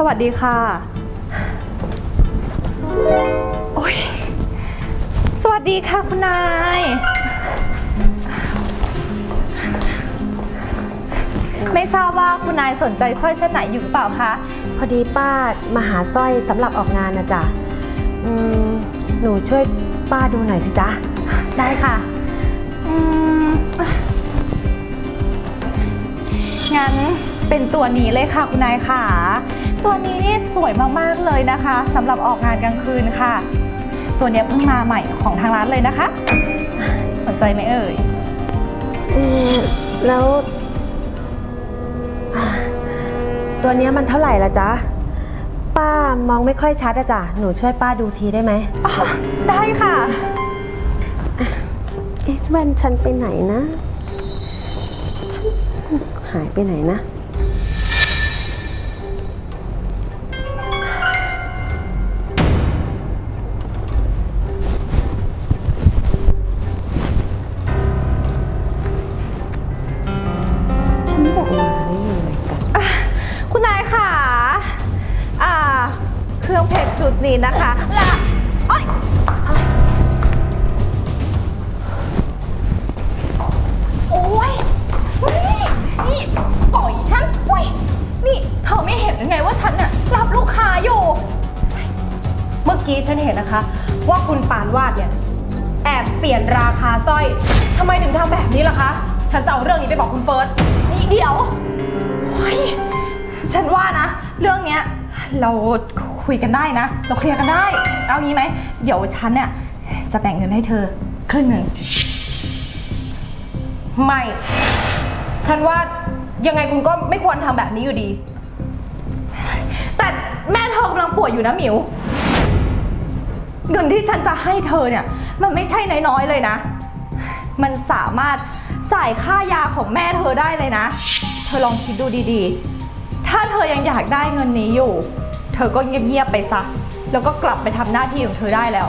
สวัสดีค่ะ โอ้ย สวัสดีค่ะคุณนาย ไม่ทราบว่าคุณนายสนใจสร้อยเส้นไหนอยู่หรือเปล่าคะ พอดีป้ามาหาสร้อยสำหรับออกงานนะจ๊ะอืมหนูช่วยป้าดูหน่อยสิจ๊ะ ได้ค่ะ อืม งั้นเป็นตัวนี้เลยค่ะคุณนายค่ะ ตัวนี้นี่สวยมากๆเลยนะคะสำหรับออกงานกลางคืนค่ะ ตัวเนี้ยเพิ่งมาใหม่ของทางร้านเลยนะคะ สนใจไหมเอ่ยอืมแล้วอ่าตัวเนี้ยมันเท่าไหร่ละจ๊ะ ป้ามองไม่ค่อยชัดอะจ๊ะหนูช่วยป้าดูทีได้ไหมอ๋อได้ค่ะ เอ๊ะแว่นฉันไปไหนนะฉันหายไปไหนนะ เครื่องเพชรชุดนี้นะคะละโอ๊ยโอ๊ยนี่นี่ปล่อยฉันโอ๊ยนี่เธอไม่เห็นหรือไงว่าฉันน่ะรับลูกค้าอยู่ เมื่อกี้ฉันเห็นนะคะ ว่าคุณปานวาดเนี่ยแอบเปลี่ยนราคาสร้อยทำไมถึงทำแบบนี้ล่ะคะ ฉันจะเอาเรื่องนี้ไปบอกคุณเฟิร์สนี่เดี๋ยวโอ๊ยฉันว่านะ เรื่องเนี้ยเรา คุยกันได้นะ เราเคลียร์กันได้ เอางี้ไหม เดี๋ยวฉันเนี่ยจะแบ่งเงินให้เธอครึ่งหนึ่งไม่ ฉันว่ายังไงคุณก็ไม่ควรทำแบบนี้อยู่ดี แต่แม่เธอกำลังป่วยอยู่นะหมิว เงินที่ฉันจะให้เธอเนี่ย มันไม่ใช่น้อยๆเลยนะ มันสามารถจ่ายค่ายาของแม่เธอได้เลยนะ เธอลองคิดดูดีๆ ถ้าเธอยังอยากได้เงินนี้อยู่ เธอก็เงียบๆไปซะ แล้วก็กลับไปทำหน้าที่ของเธอได้แล้ว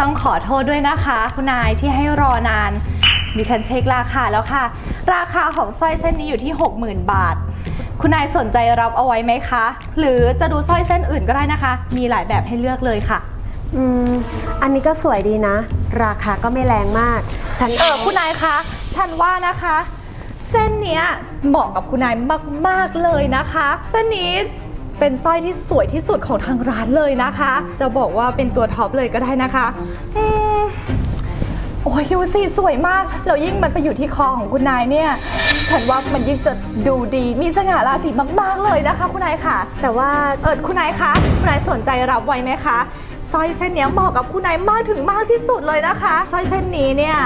ต้องขอโทษด้วยนะคะ คุณนายที่ให้รอนาน ดิฉันเช็คราคาแล้วค่ะ ราคาของสร้อยเส้นนี้อยู่ที่ 60,000 บาท คุณนายสนใจรับเอาไว้ไหมคะ หรือจะดูสร้อยเส้นอื่นก็ได้นะคะ มีหลายแบบให้เลือกเลยค่ะ อืม อันนี้ก็สวยดีนะ ราคาก็ไม่แรงมาก ฉันเออคุณนายคะ ฉันว่านะคะ เส้นเนี้ยเหมาะกับคุณนายมากๆเลยนะคะ เส้นนี้ เป็นสร้อยที่สวยที่สุดของทางร้านเลยนะคะ จะบอกว่าเป็นตัวท็อปเลยก็ได้นะคะอืมโอ้ยดูสิสวยมากแล้วยิ่งมันไปอยู่ที่คอของคุณนายเนี่ย ฉันว่ามันยิ่งจะดูดีมีสง่าราศีมากๆเลยนะคะ คุณนายค่ะ แต่ว่าเออคุณนายคะคุณนายสนใจรับไว้ไหมคะสร้อยเส้นเนี้ยเหมาะกับคุณนายมากถึงมากที่สุดเลยนะคะสร้อยเส้นนี้เนี่ย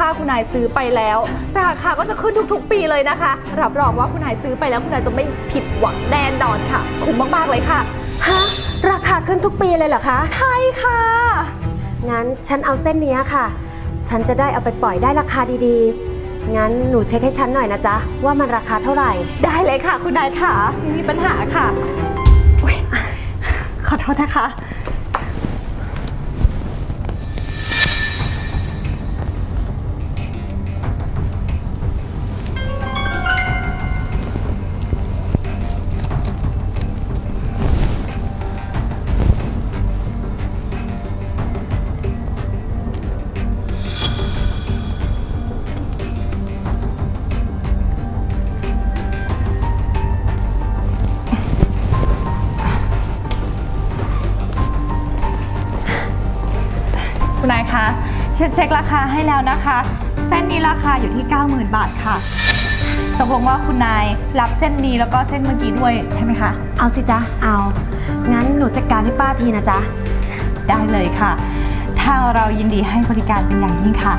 ถ้าคุณนายซื้อไปแล้ว ราคาก็จะขึ้นทุกๆ ปีเลยนะคะ รับรองว่าคุณนายซื้อไปแล้วคุณนายจะไม่ผิดหวังแน่นอนค่ะ คุ้มมากๆเลยค่ะ ฮะ ราคาขึ้นทุกปีเลยเหรอคะ ใช่ค่ะ งั้นฉันเอาเส้นเนี้ยค่ะ ฉันจะได้เอาไปปล่อยได้ราคาดีๆ งั้นหนูเช็คให้ฉันหน่อยนะจ๊ะ ว่ามันราคาเท่าไหร่ ได้เลยค่ะ คุณนายค่ะไม่มีปัญหาค่ะอุ๊ยขอโทษนะคะ เช็คเช็คราคาให้แล้วนะคะ เส้นนี้ราคาอยู่ที่ 90,000 บาทค่ะ ตกลงว่าคุณนายรับเส้นนี้แล้วก็เส้นเมื่อกี้ด้วยใช่ไหมคะ เอาสิจ๊ะ เอา งั้นหนูจัดการให้ป้าทีนะจ๊ะ ได้เลยค่ะทางเรายินดีให้บริการเป็นอย่างยิ่งค่ะ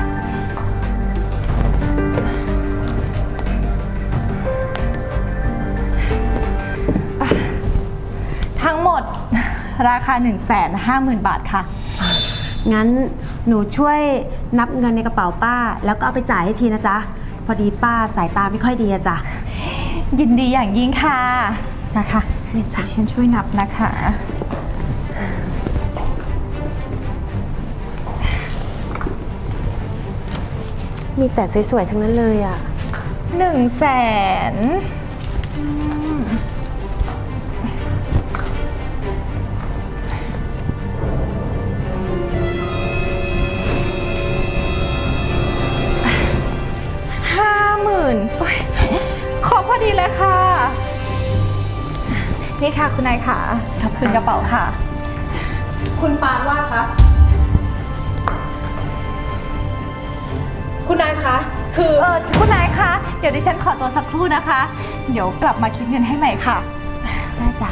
ทั้งหมดราคา 150,000 บาทค่ะ งั้น หนูช่วยนับเงินในกระเป๋าป้า แล้วก็เอาไปจ่ายให้ทีนะจ๊ะ พอดีป้าสายตาไม่ค่อยดีอะจ้ะ ยินดีอย่างยิ่งค่ะนะคะนี่จ้ะฉันช่วยนับนะคะ มีแต่สวยๆ ทั้งนั้นเลยอะหนึ่งแสน นี่ค่ะคุณนายค่ะขอบคุณกระเป๋าค่ะ คุณปานวาดคะคุณนายคะ คือเออคุณนายคะเดี๋ยวดิฉันขอตัวสักครู่นะคะ เดี๋ยวกลับมาคิดเงินให้ใหม่ค่ะได้จ้ะ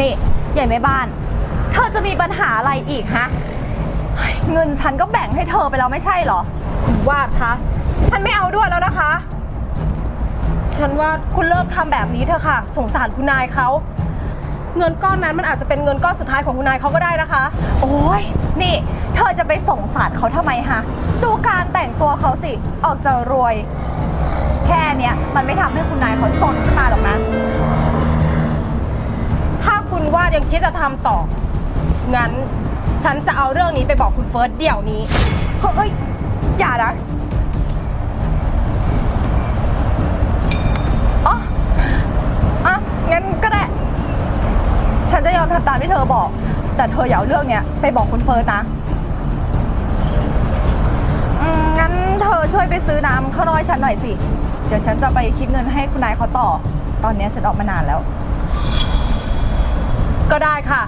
นี่ใหญ่แม่บ้าน เธอจะมีปัญหาอะไรอีกฮะ เงินฉันก็แบ่งให้เธอไปแล้วไม่ใช่เหรอ คุณวาดคะ ฉันไม่เอาด้วยแล้วนะคะ ฉันว่าคุณเลิกทำแบบนี้เถอะค่ะ สงสารคุณนายเขา เงินก้อนนั้นมันอาจจะเป็นเงินก้อนสุดท้ายของคุณนายเขาก็ได้นะคะ โอ้ยนี่ เธอจะไปสงสารเขาทำไมฮะ ดูการแต่งตัวเขาสิ ออกจะรวย แค่เนี้ยมันไม่ทำให้คุณนายเขาจนขึ้นมาหรอกนะ ถ้าคุณวาดยังคิดจะทำต่อ งั้น ฉันจะเอาเรื่องนี้ไปบอกคุณเฟิร์สเดี๋ยวนี้ เฮ้ย อย่านะอ๋ออะงั้นก็ได้ ฉันจะยอมทำตามที่เธอบอก แต่เธออย่าเอาเรื่องเนี้ยไปบอกคุณเฟิร์สนะอืมงั้นเธอช่วยไปซื้อน้ำข้าวน้อยฉันหน่อยสิ เดี๋ยวฉันจะไปคิดเงินให้คุณนายเขาต่อ ตอนเนี้ยฉันออกมานานแล้ว ก็ได้ค่ะ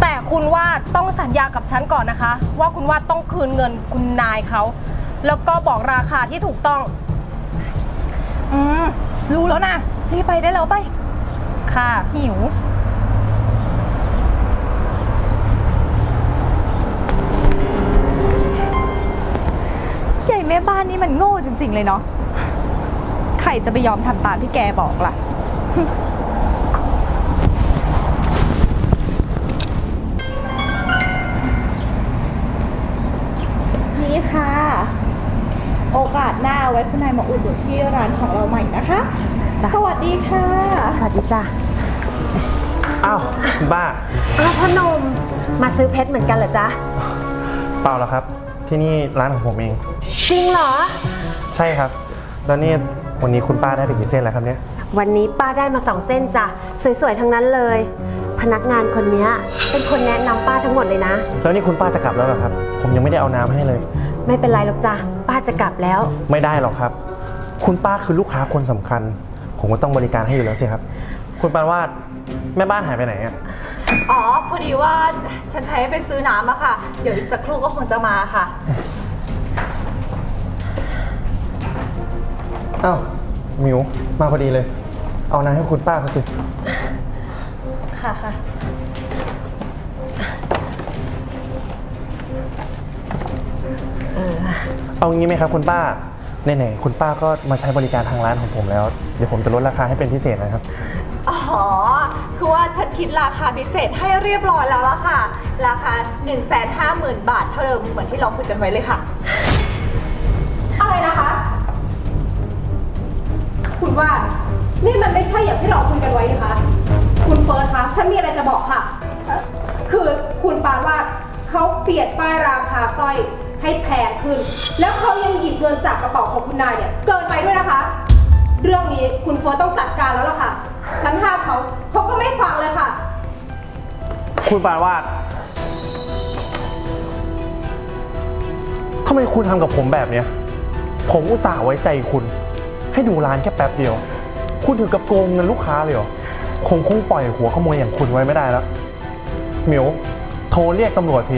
แต่คุณวาดต้องสัญญากับฉันก่อนนะคะ ว่าคุณวาดต้องคืนเงินคุณนายเขา แล้วก็บอกราคาที่ถูกต้อง อืม รู้แล้วนะรีบไปได้แล้วไป ค่ะ หิว ใหญ่แม่บ้านนี่มันโง่จริงๆเลยเนาะ ใครจะไปยอมทำตามที่แกบอกล่ะ อกาสหน้าไว้คุณนายมาอุดหนุนที่ร้านของเราใหม่นะคะ จ้ะ สวัสดีค่ะ สวัสดีจ้ะอ้าวคุณป้าอ้าวพ่อหนมมาซื้อเพชรเหมือนกันเหรอจ๊ะ เปล่าหรอกครับ ที่นี่ร้านของผมเอง จริงเหรอ ใช่ครับ แล้วนี่วันนี้คุณป้าได้ไปกี่เส้นแล้วครับเนี่ย วันนี้ป้าได้มาสองเส้นจ้ะ สวยๆทั้งนั้นเลย พนักงานคนเนี้ยเป็นคนแนะนำป้าทั้งหมดเลยนะ แล้วนี่คุณป้าจะกลับแล้วเหรอครับ ผมยังไม่ได้เอาน้ำให้เลย ไม่เป็นไรหรอกจ้ะป้าจะกลับแล้ว ไม่ได้หรอกครับ คุณป้าคือลูกค้าคนสำคัญ ผมก็ต้องบริการให้อยู่แล้วสิครับ คุณปานวาดแม่บ้านหายไปไหนอะอ๋อ พอดีว่าฉันใช้ไปซื้อน้ำอะค่ะ เดี๋ยวอีกสักครู่ก็คงจะมาค่ะ อ้าวหมิวมาพอดีเลย เอาน้ำให้คุณป้าเขาสิ ค่ะค่ะ เอางี้ไหมครับคุณป้าไหนๆคุณป้าก็มาใช้บริการทางร้านของผมแล้ว เดี๋ยวผมจะลดราคาให้เป็นพิเศษนะครับ อ๋อ คือว่าฉันคิดราคาพิเศษให้เรียบร้อยแล้วละค่ะ ราคา 1 5 0 0 0 0 บาทเท่าเดิมเหมือนที่เราคุยกันไว้เลยค่ะ อะไรนะคะ คุณว่า นี่มันไม่ใช่อย่างที่เราคุยกันไว้นะคะ คุณเฟิร์สคะฉันมีอะไรจะบอกค่ะ คือคุณปานวาเขาเปลี่ยนป้ายราคาสร้อย ให้แพงขึ้น แล้วเขายังหยิบเงินจากกระเป๋าของคุณนายเนี่ยเกินไปด้วยนะคะ เรื่องนี้คุณเฟิร์สต้องจัดการแล้วล่ะค่ะ ฉันห้ามเขาเขาก็ไม่ฟังเลยค่ะ คุณปานวาดทำไมคุณทำกับผมแบบเนี้ย ผมอุตส่าห์ไว้ใจคุณ ให้ดูร้านแค่แป๊บเดียว คุณถึงกับโกงเงินลูกค้าเลยเหรอคงคงปล่อยหัวขโมยอย่างคุณไว้ไม่ได้แล้วหมิวโทรเรียกตำรวจที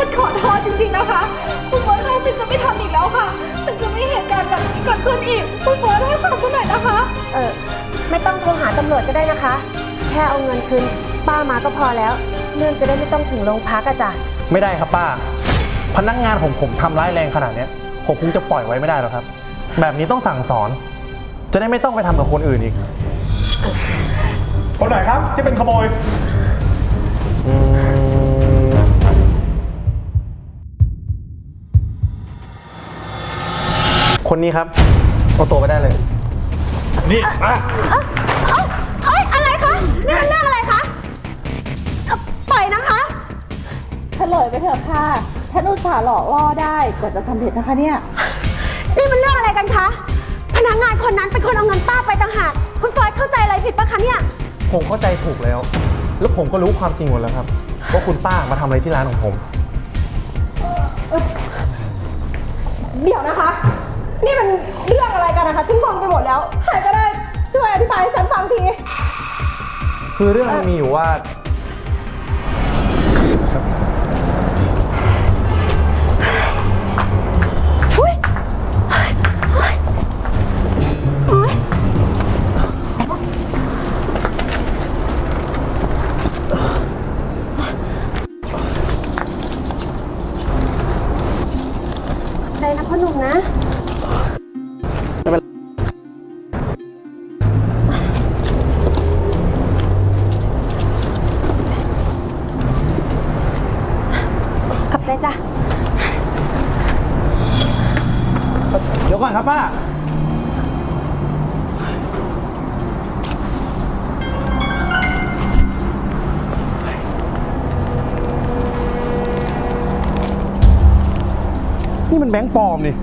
ฉันขอโทษจริงๆนะคะ คุณเฟิร์สคะฉันจะไม่ทำอีกแล้วค่ะฉันจะไม่เหตุการณ์แบบนี้เกิดขึ้นอีก คุณเฟิร์สให้ความฉันหน่อยนะคะ เออไม่ต้องโทรหาตำรวจก็ได้นะคะ แค่เอาเงินคืนป้ามาก็พอแล้ว เรื่องจะได้ไม่ต้องถึงโรงพักอะจ้ะไม่ได้ครับป้า พนักงานของผมทำร้ายแรงขนาดเนี้ยผผมคงจะปล่อยไว้ไม่ได้หรอกครับ แบบนี้ต้องสั่งสอน จะได้ไม่ต้องไปทำกับคนอื่นอีก คนไหนครับที่เป็นขโมย คนนี้ครับ เอาตัวไปได้เลย นี่มาเอ้ยอะไรคะ นี่มันเรื่องอะไรคะเอ่อปล่อยนะคะ เฉลยไปเถอะค่ะ ฉันอุตส่าห์หลอกล่อได้กว่าจะสำเร็จนะคะเนี่ย นี่มันเรื่องอะไรกันคะ พนักงานคนนั้นเป็นคนเอาเงินป้าไปต่างหาก คุณเฟิร์สเข้าใจอะไรผิดปะคะเนี่ย ผมเข้าใจถูกแล้ว แล้วผมก็รู้ความจริงหมดแล้วครับว่าคุณป้ามาทำอะไรที่ร้านของผม เดี๋ยวนะคะ นี่มันเรื่องอะไรกันนะคะฉันงงไปหมดแล้วใครก็ได้ช่วยอธิบายให้ฉันฟังที คือเรื่องมันมีอยู่ว่า แบงค์ปลอมนี่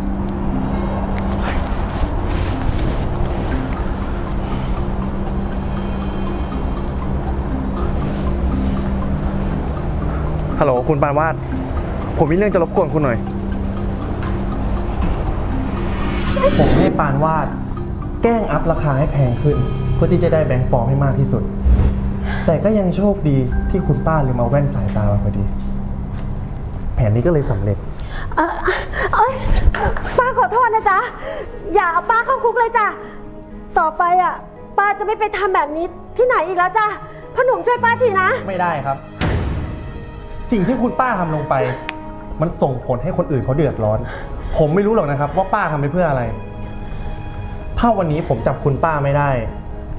ฮัลโหลคุณปานวาด ผมมีเรื่องจะรบกวนคุณหน่อย ผมให้ปานวาด แกล้งอัพราคาให้แพงขึ้น เพื่อที่จะได้แบงค์ปลอมให้มากที่สุด แต่ก็ยังโชคดีที่คุณป้าลืมเอาแว่นสายตามาพอดี แผนนี้ก็เลยสำเร็จ เออเอ้ย ป้าขอโทษนะจ๊ะ อย่าเอาป้าเข้าคุกเลยจ้ะ ต่อไปอะ ป้าจะไม่ไปทำแบบนี้ที่ไหนอีกแล้วจ้ะพ่อหนุ่มช่วยป้าทีนะ ไม่ได้ครับ สิ่งที่คุณป้าทำลงไป มันส่งผลให้คนอื่นเขาเดือดร้อน ผมไม่รู้หรอกนะครับ ว่าป้าทำไปเพื่ออะไร ถ้าวันนี้ผมจับคุณป้าไม่ได้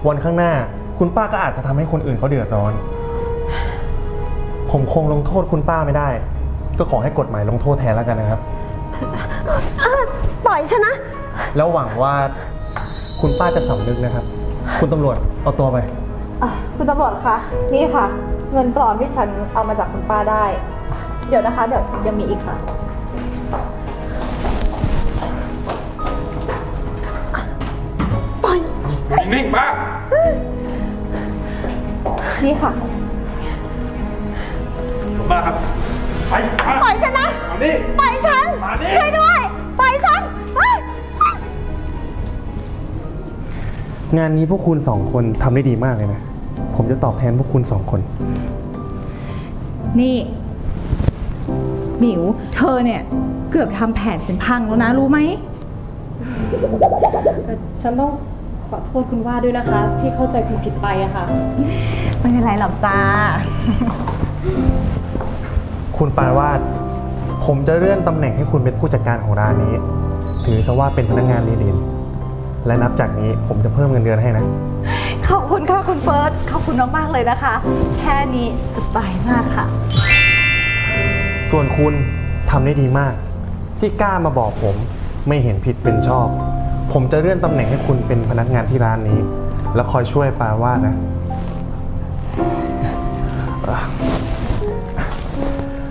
วันข้างหน้า คุณป้าก็อาจจะทำให้คนอื่นเขาเดือดร้อน ผมคงลงโทษคุณป้าไม่ได้ ก็ขอให้กฎหมายลงโทษแทนแล้วกันนะครับ ปล่อยฉันนะ แล้วหวังว่าคุณป้าจะสำนึกนะครับ คุณตำรวจเอาตัวไป อะคุณตำรวจคะนี่ค่ะ เงินปลอมที่ฉันเอามาจากคุณป้าได้ เดี๋ยวนะคะ เดี๋ยวยังมีอีกค่ะ ปล่อย นิ่งมากนี่ค่ะมาครับ ไปมาปล่อยฉันนะ มานี่ ปล่อยฉัน มานี่ ช่วยด้วย งานนี้พวกคุณสองคนทำได้ดีมากเลยนะ ผมจะตอบแทนพวกคุณสองคน นี่ หมิว เธอเนี่ยเกือบทำแผนฉันพังแล้วนะ รู้ไหมฉันต้องขอโทษคุณว่าด้วยนะคะ ที่เข้าใจคุณผิดไปอะค่ะ ไม่เป็นไรหรอกจ้า คุณปานวาด ผมจะเลื่อนตำแหน่งให้คุณเป็นผู้จัดการของร้านนี้ ถือซะว่าเป็นพนักงานรีดิน และนับจากนี้ผมจะเพิ่มเงินเดือนให้นะ ขอบคุณค่ะคุณเฟิร์สขอบคุณมากๆเลยนะคะ แค่นี้สบายมากค่ะ ส่วนคุณทำได้ดีมาก ที่กล้ามาบอกผมไม่เห็นผิดเป็นชอบ ผมจะเลื่อนตำแหน่งให้คุณเป็นพนักงานที่ร้านนี้ แล้วคอยช่วยปานวาดนะอะ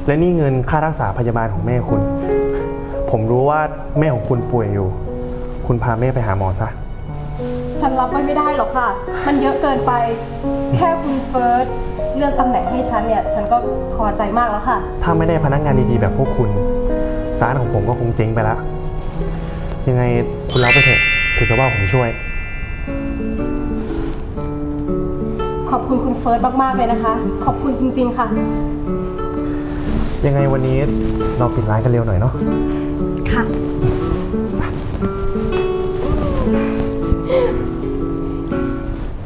และนี่เงินค่ารักษาพยาบาลของแม่คุณ ผมรู้ว่าแม่ของคุณป่วยอยู่ คุณพาแม่ไปหาหมอซะ ฉันรับไว้ไม่ได้หรอกค่ะ มันเยอะเกินไป แค่คุณเฟิร์สเลื่อนตำแหน่งให้ฉันเนี่ย ฉันก็พอใจมากแล้วค่ะ ถ้าไม่ได้พนักงานดีๆแบบพวกคุณ ร้านของผมก็คงเจ๊งไปแล้ว ยังไงคุณรับไปเถอะ ถือซะว่าผมช่วย ขอบคุณคุณเฟิร์สมาก ๆ เลยนะคะ ขอบคุณจริง ๆ ค่ะ ยังไงวันนี้เราปิดร้านกันเร็วหน่อยเนาะ ค่ะค